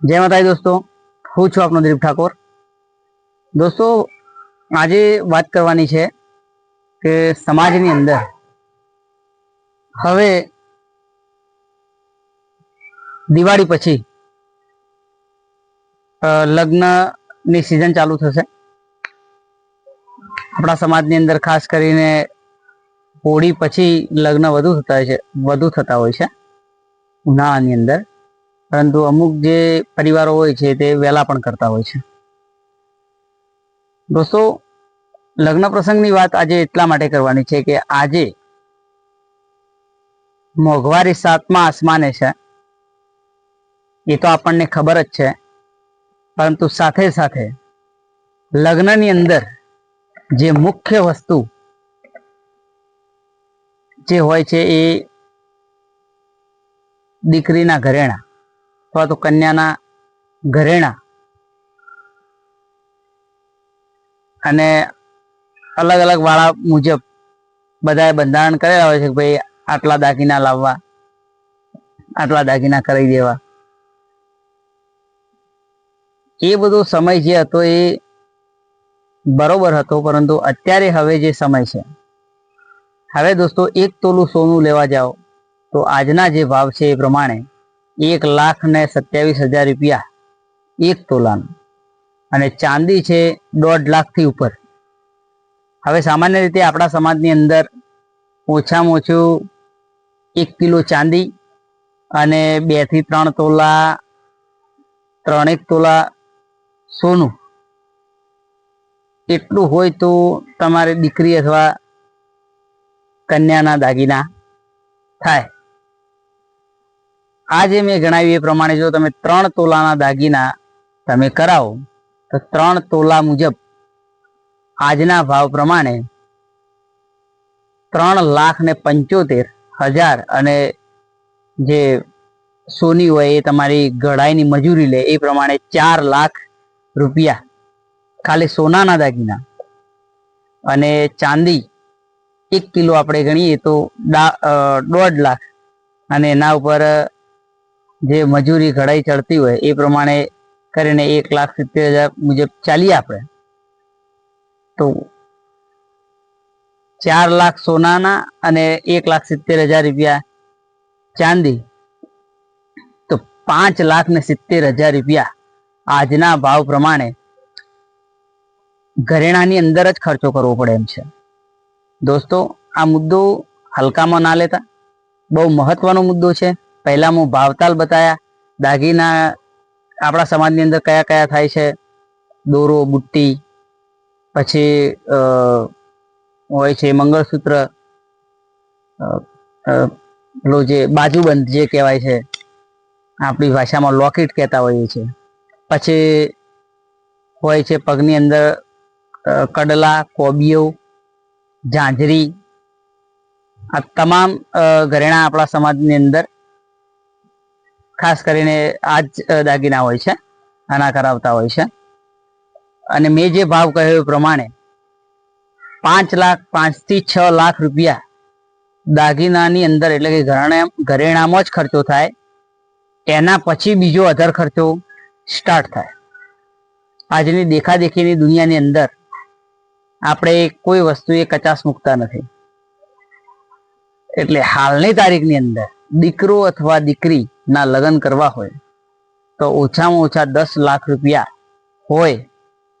જય માતાજી દોસ્તો, હું છું આપનો દિલીપ ઠાકોર. દોસ્તો, આજે વાત કરવાની છે કે સમાજની અંદર હવે દિવાળી પછી લગ્નની સિઝન ચાલુ થશે. આપણા સમાજની અંદર ખાસ કરીને હોળી પછી લગ્ન વધુ થતા હોય છે, વધુ થતા હોય છે, ઉનાળાની અંદર. પરંતુ અમુક જે પરિવારો હોય છે તે વહેલા પણ કરતા હોય છે. દોસ્તો, લગ્ન પ્રસંગની વાત આજે એટલા માટે કરવાની છે કે આજે મોંઘવારી સાતમા આસમાને છે. એ તો આપણને ખબર જ છે. પરંતુ સાથે સાથે લગ્નની અંદર જે મુખ્ય વસ્તુ જે હોય છે એ દીકરીના ઘરેણા. અથવા તો કન્યાના ઘરેણા. અને અલગ અલગ વાળા મુજબ બધાએ બંધારણ કરેલા હોય છે કે ભાઈ આટલા દાગીના લાવવા, આટલા દાગીના કરી દેવા. એ બધો સમય જે હતો એ બરોબર હતો, પરંતુ અત્યારે હવે જે સમય છે. હવે દોસ્તો એક તોલું સોનું લેવા જાઓ, તો આજના જે ભાવ છે એ પ્રમાણે એક લાખ ને સત્યાવીસ હજાર રૂપિયા એક તોલાનું. અને ચાંદી છે દોઢ લાખથી ઉપર. હવે સામાન્ય રીતે આપણા સમાજની અંદર ઓછામાં ઓછું એક કિલો ચાંદી અને બેથી ત્રણ તોલા, ત્રણેક તોલા સોનું. એટલું હોય તો તમારે દીકરી અથવા કન્યાના દાગીના થાય. આજે મેં જણાવ્યું એ પ્રમાણે જો તમે ત્રણ તોલાના દાગીના તમે કરાવો, તો ત્રણ તોલા મુજબ આજના ભાવ પ્રમાણે ત્રણ લાખ ને પંચોતેર હજાર અને જે સોની હોય એ તમારી ઘડાઈની મજૂરી લે એ પ્રમાણે ચાર લાખ રૂપિયા ખાલી સોનાના દાગીના અને ચાંદી એક કિલો આપણે ગણીએ તો દોઢ લાખ અને એના ઉપર જે મજૂરી ઘડાઈ ચડતી હોય એ પ્રમાણે કરીને એક લાખ સિત્તેર હજાર મુજબ ચાલીએ આપણે. તો ચાર લાખ સોનાના અને એક લાખ સિત્તેર હજાર રૂપિયા ચાંદી. તો પાંચ લાખ ને સિત્તેર હજાર રૂપિયા આજના ભાવ પ્રમાણે ઘરેણાની અંદર જ ખર્ચો કરવો પડે એમ છે. દોસ્તો, આ મુદ્દો હલકામાં ના લેતા. બહુ મહત્વનો મુદ્દો છે. પહેલા હું ભાવતાલ બતાવ્યા દાગીના આપણા સમાજની અંદર કયા કયા થાય છે? દોરો, બુટ્ટી, પછી હોય છે મંગળસૂત્ર પેલું જે બાજુબંધ જે કહેવાય છે, આપણી ભાષામાં લોકેટ કહેતા હોઈએ છે પછી હોય છે પગની અંદર કડલા, કોબીઓ, ઝાંઝરી, આ તમામ ઘરેણા આપણા સમાજની અંદર ખાસ કરીને આ જ દાગીના હોય છે, આના કરાવતા હોય છે. અને મેં જે ભાવ કહ્યો એ પ્રમાણે પાંચ લાખ પાંચથી છ લાખ રૂપિયા દાગીનાની અંદર એટલે કે ઘરેણા, ઘરેણામાં જ ખર્ચો થાય. એના પછી બીજો અધર ખર્ચો સ્ટાર્ટ થાય. આજની દેખાદેખીની દુનિયાની અંદર આપણે કોઈ વસ્તુ એ કચાસ મૂકતા નથી. એટલે હાલની તારીખની અંદર દીકરો અથવા દીકરી ના લગ્ન કરવા હોય, તો ઓછામાં ઓછા દસ લાખ રૂપિયા હોય.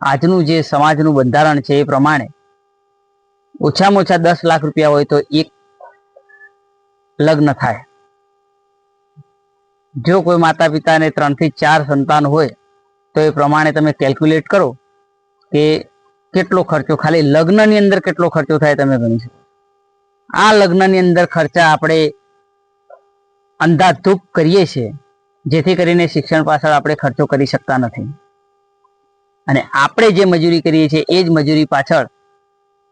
આજનું જે સમાજનું બંધારણ છે એ પ્રમાણે ઓછામાં ઓછા દસ લાખ રૂપિયા હોય તો એક લગ્ન થાય. જો કોઈ માતા પિતાને ત્રણથી ચાર સંતાન હોય, તો એ પ્રમાણે તમે કેલ્ક્યુલેટ કરો કે કેટલો ખર્ચો, ખાલી લગ્નની અંદર કેટલો ખર્ચો થાય તમે ગણી શકો. આ લગ્નની અંદર ખર્ચા આપણે અંધાધૂપ કરીએ છીએ, જેથી કરીને શિક્ષણ પાછળ આપણે ખર્ચો કરી શકતા નથી. અને આપણે જે મજૂરી કરીએ છીએ, એ જ મજૂરી પાછળ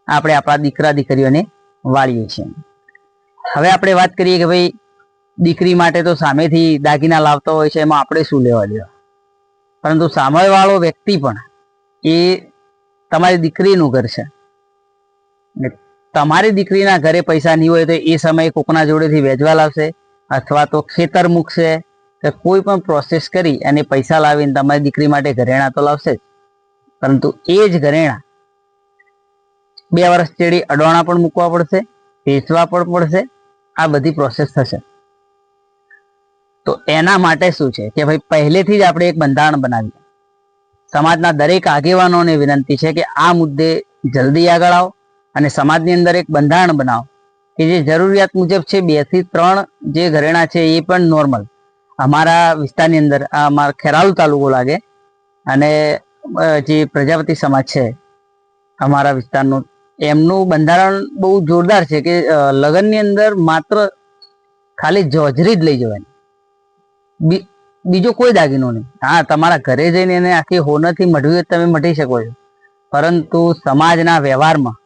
આપણે આપણા દીકરા દીકરીઓને વાળીએ છીએ. હવે આપણે વાત કરીએ કે ભાઈ, દીકરી માટે તો સામેથી દાગીના લાવતો હોય છે, એમાં આપણે શું લેવા દેવા? પરંતુ સામેવાળો વ્યક્તિ પણ એ તમારી દીકરીનું ઘર છે. તમારી દીકરીના ઘરે પૈસા નહીં હોય તો એ સમયે કોકના જોડેથી વેચવા લાવશે અથવા તો ખેતર મૂકશે, કે કોઈ પણ પ્રોસેસ કરી અને પૈસા લાવીને તમારી દીકરી માટે ઘરેણા તો લાવશે જ. પરંતુ એ જ ઘરેણા બે વર્ષ ચેડી અડવાણા પણ મૂકવા પડશે, વેચવા પણ પડશે, આ બધી પ્રોસેસ થશે. તો એના માટે શું છે કે ભાઈ પહેલેથી જ આપણે એક બંધારણ બનાવીએ. સમાજના દરેક આગેવાનોને વિનંતી છે કે આ મુદ્દે જલ્દી આગળ આવો અને સમાજની અંદર એક બંધારણ બનાવો. કે જે જરૂરિયાત મુજબ છે, બેથી ત્રણ જે ઘરેણા છે, એ પણ નોર્મલ અમારા વિસ્તારની અંદર અમારા ખેરાલુ તાલુકો લાગે. અને જે પ્રજાપતિ સમાજ છે, અમારા વિસ્તારનું, એમનું બંધારણ બહુ જોરદાર છે કે લગ્નની અંદર માત્ર ખાલી જોજરી જ લઈ જવાની. બીજો કોઈ દાગીનો નહીં. હા, તમારા ઘરે જઈને એને આખી હોનરથી મઢવી તમે મઢી શકો છો. પરંતુ સમાજના વ્યવહારમાં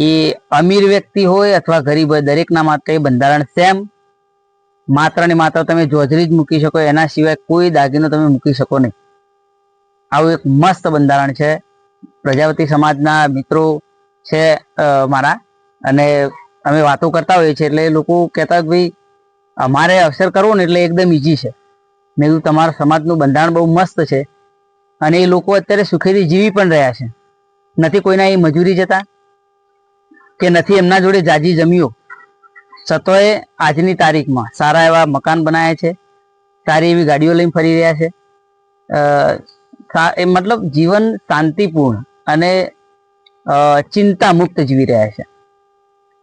એ અમીર વ્યક્તિ હોય અથવા ગરીબ હોય, દરેકના માટે બંધારણ સેમ માત્ર ને માત્ર તમે જોજરી જ મૂકી શકો, એના સિવાય કોઈ દાગીનો તમે મૂકી શકો નહીં. આવું એક મસ્ત બંધારણ છે. પ્રજાપતિ સમાજના મિત્રો છે મારા. અને અમે વાતો કરતા હોઈએ છીએ એટલે લોકો કહેતા ભાઈ, અમારે અવસર કરવો ને એટલે એકદમ ઈઝી છે. મેં કીધું, તમારા સમાજનું બંધારણ બહુ મસ્ત છે. અને એ લોકો અત્યારે સુખેથી જીવી પણ રહ્યા છે. નથી કોઈના એ મજૂરી જતા. કે નથી, એમના જોડે જાજી જમીઓ. છતોય આજની તારીખમાં સારા એવા મકાન બનાવ્યા છે. સારી એવી ગાડીઓ લઈને ફરી રહ્યા છે. એ મતલબ જીવન શાંતિપૂર્ણ અને ચિંતા મુક્ત જીવી રહ્યા છે.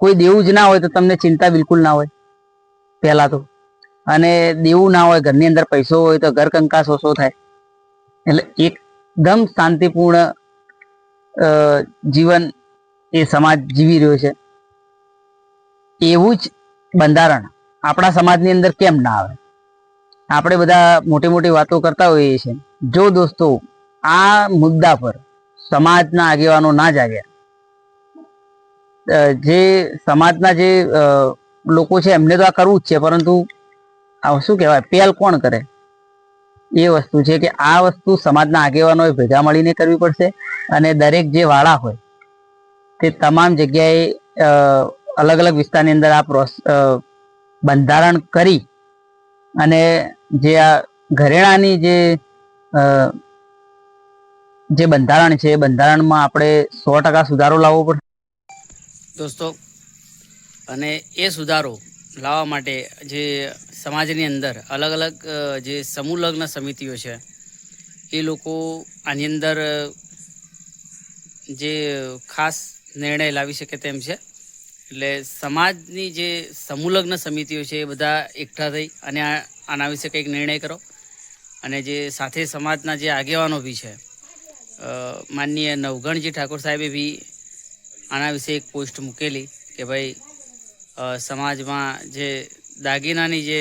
કોઈ દેવું જ ના હોય તો તમને ચિંતા બિલકુલ ના હોય. પહેલા તો. અને દેવું ના હોય, ઘરની અંદર પૈસો હોય તો ઘર કંકાસ ઓછો થાય. એટલે એકદમ શાંતિપૂર્ણ જીવન એ સમાજ જીવી રહ્યો છે. એવું જ બંધારણ આપણા સમાજની અંદર કેમ ના આવે? આપણે બધા મોટી મોટી વાતો કરતા હોઈએ છીએ. જો દોસ્તો, આ મુદ્દા પર સમાજના આગેવાનો ના જાગ્યા જે સમાજના જે લોકો છે એમને તો આ કરવું જ છે, પરંતુ શું કહેવાય? પહેલ કોણ કરે? એ વસ્તુ છે કે આ વસ્તુ સમાજના આગેવાનોએ ભેગા મળીને કરવી પડશે અને દરેક જે વાળા હોય તે તમામ જગ્યાએ અલગ અલગ વિસ્તારની અંદર આ બંધારણ કરી અને જે આ ઘરેણાની જે જે બંધારણ છે, એ બંધારણમાં આપણે સો ટકા સુધારો લાવવો પડશે દોસ્તો, અને એ સુધારો લાવવા માટે જે સમાજની અંદર અલગ અલગ જે સમૂહ લગ્ન સમિતિઓ છે, એ લોકો આની અંદર જે ખાસ નિર્ણય લાવી શકે તેમ છે. એટલે સમાજની જે સમુલગ્ન સમિતિઓ છે એ બધા એકઠા થઈ અને આના વિશે કંઈક નિર્ણય કરો. અને જે સાથે સમાજના જે આગેવાનો બી છે માનનીય નવગણજી ઠાકોર સાહેબે બી આના વિશે એક પોસ્ટ મૂકેલી કે ભાઈ સમાજમાં જે દાગીનાની જે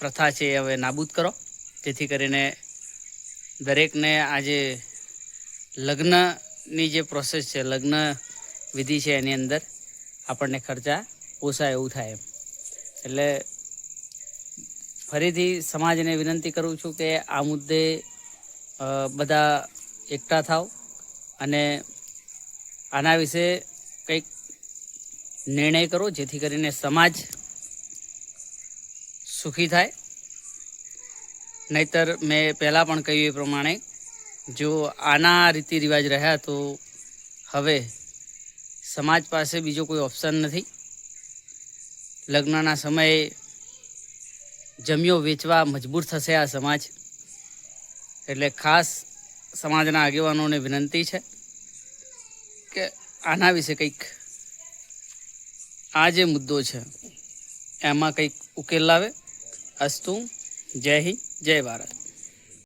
પ્રથા છે એ હવે નાબૂદ કરો. જેથી કરીને દરેકને આજે લગ્નની જે પ્રોસેસ છે, લગ્ન વિધિ છે એની અંદર આપણને ખર્ચા પોસાય એવું થાય એમ. એટલે ફરીથી સમાજને વિનંતી કરું છું કે આ મુદ્દે બધા એકઠા થાવ અને આના વિશે કંઈક નિર્ણય કરો જેથી કરીને સમાજ સુખી થાય. નહીતર મેં પહેલાં પણ કહ્યું એ પ્રમાણે, જો આના રીતિ રિવાજ રહ્યા તો હવે સમાજ પાસે બીજો કોઈ ઓપ્શન નથી. લગ્નના સમયે જમ્યો, વેચવા મજબૂર થશે આ સમાજ. એટલે ખાસ સમાજના આગેવાનોને વિનંતી છે કે આના વિશે કંઈક આ જે મુદ્દો છે, એમાં કંઈક ઉકેલ લાવે. અસ્તુ, જય હિન્દ, જય ભારત.